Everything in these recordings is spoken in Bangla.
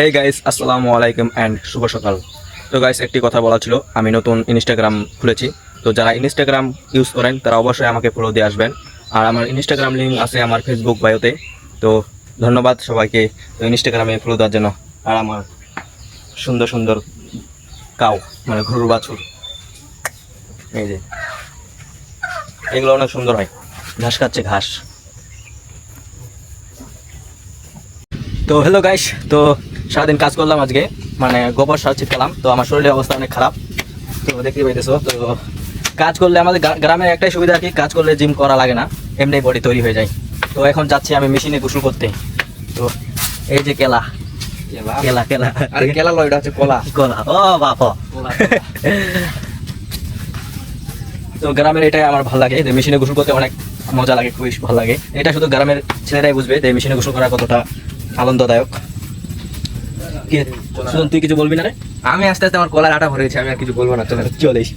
এই গাইস আসসালামু আলাইকুম অ্যান্ড শুভ সকাল। তো গাইস একটি কথা বলা ছিল, আমি নতুন ইনস্টাগ্রাম খুলেছি। তো যারা ইনস্টাগ্রাম ইউজ করেন, তারা অবশ্যই আমাকে ফলো দিয়ে আসবেন। আর আমার ইনস্টাগ্রাম লিঙ্ক আছে আমার ফেসবুক বায়োতে তো ধন্যবাদ সবাইকে তো ইনস্টাগ্রামে ফলো দেওয়ার জন্য। আর আমার সুন্দর সুন্দর কাউ মানে গরুর বাছুর। এই যে। এগুলো অনেক সুন্দর হয়। ঘাস খাচ্ছে ঘাস। তো হ্যালো গাইস তো সারাদিন কাজ করলাম আজকে মানে গোবর সার ছিটকালাম তো আমার শরীরের অবস্থা অনেক খারাপ। তো দেখতে পাইতেছো তো কাজ করলে আমাদের গ্রা- গ্রামের একটাই সুবিধা আর কি কাজ করলে জিম করা লাগে না এমনি বডি তৈরি হয়ে যায়। তো এখন যাচ্ছি আমি মেশিনে গোসল করতে। তো এই যে কেলা কেলা? কেলা আরে কেলা লয় এটা হচ্ছে কলা। কলা ও বাপ তো গ্রামের এটাই আমার ভালো লাগে যে মেশিনে গোসল করতে অনেক মজা লাগে খুবই ভালো লাগে। এটা শুধু গ্রামের ছেলেরাই বুঝবে যে মেশিনে গোসল করা কতটা আনন্দদায়ক। কি? তুই কিছু বলবি না রে? আমি আস্তে আস্তে আমার কলার আটা ভরে গেছি আমি আর কিছু বলব না চলে চলিস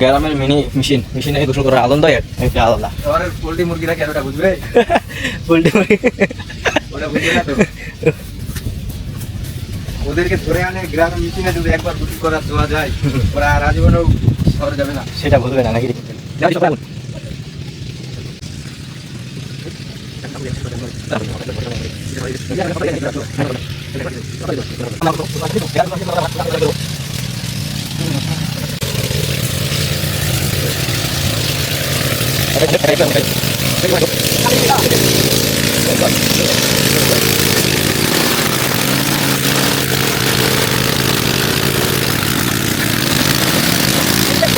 গ্রামের মিনি মেশিন মেশিনে গোসল করার একটা আলাদা। পোল্ট্রি মুরগিরা কেন বুঝবে? উল্টে পড়ে। ওটা বুঝবে না তো? ওদেরকে ধরে আনে গ্রামের মিটিংয়ে যদি একবার গুটি করা দেওয়া যায় ওরা আর আজীবনেও শহরে যাবে না। সেটা বুঝবে না নাকি? যাই সকাল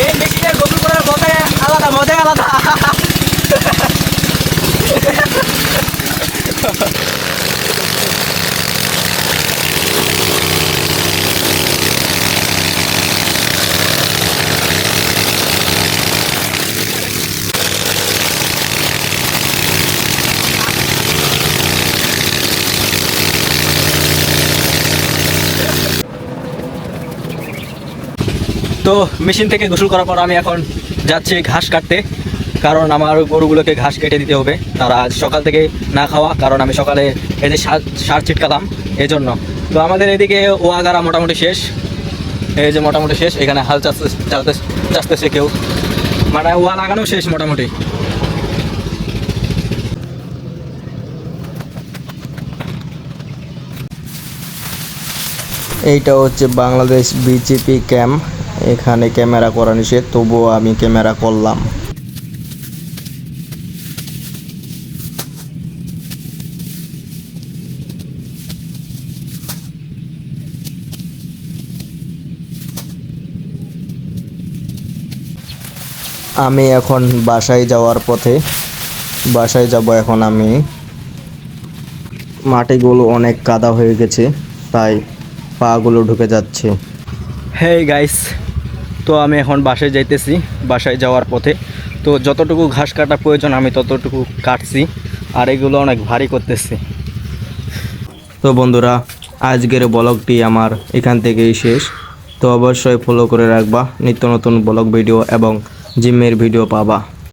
এই মেশিনের গোসল করার মজাই আলাদা মজাই আলাদা তো মেশিন থেকে গোসল করার পর আমি এখন যাচ্ছি ঘাস কাটতে, কারণ আমার গরুগুলোকে ঘাস কেটে দিতে হবে। তারা আজ সকাল থেকে না খাওয়া, কারণ আমি সকালে এই যে সার সার ছিটকালাম এই জন্য তো আমাদের এদিকে ওয়াগারা মোটামুটি শেষ। এই যে মোটামুটি শেষ, এখানে হাল চাষতে চালতে চাষতেছে কেউ। মানে ওয়া লাগানো শেষ মোটামুটি। এইটা হচ্ছে বাংলাদেশ বিজেপি ক্যাম্প। এখানে ক্যামেরা করা নিষেধ, তবুও আমি ক্যামেরা করলাম। আমি এখন বাসায় যাওয়ার পথে, বাসায় যাব এখন আমি। মাটিগুলো অনেক কাদা হয়ে গেছে, তাই পাগুলো ঢুকে যাচ্ছে। হেই গাইস তো আমি এখন বাসায় যাইতেছি, বাসায় যাওয়ার পথে। তো যতটুকু ঘাস কাটা প্রয়োজন, আমি ততটুকু কাটছি, আর এগুলো অনেক ভারী করতেছি। তো বন্ধুরা, আজকের ব্লগটি আমার এখান থেকেই শেষ। তো অবশ্যই ফলো করে রাখবা, নিত্য নতুন ব্লগ ভিডিও এবং জিমের ভিডিও পাবা।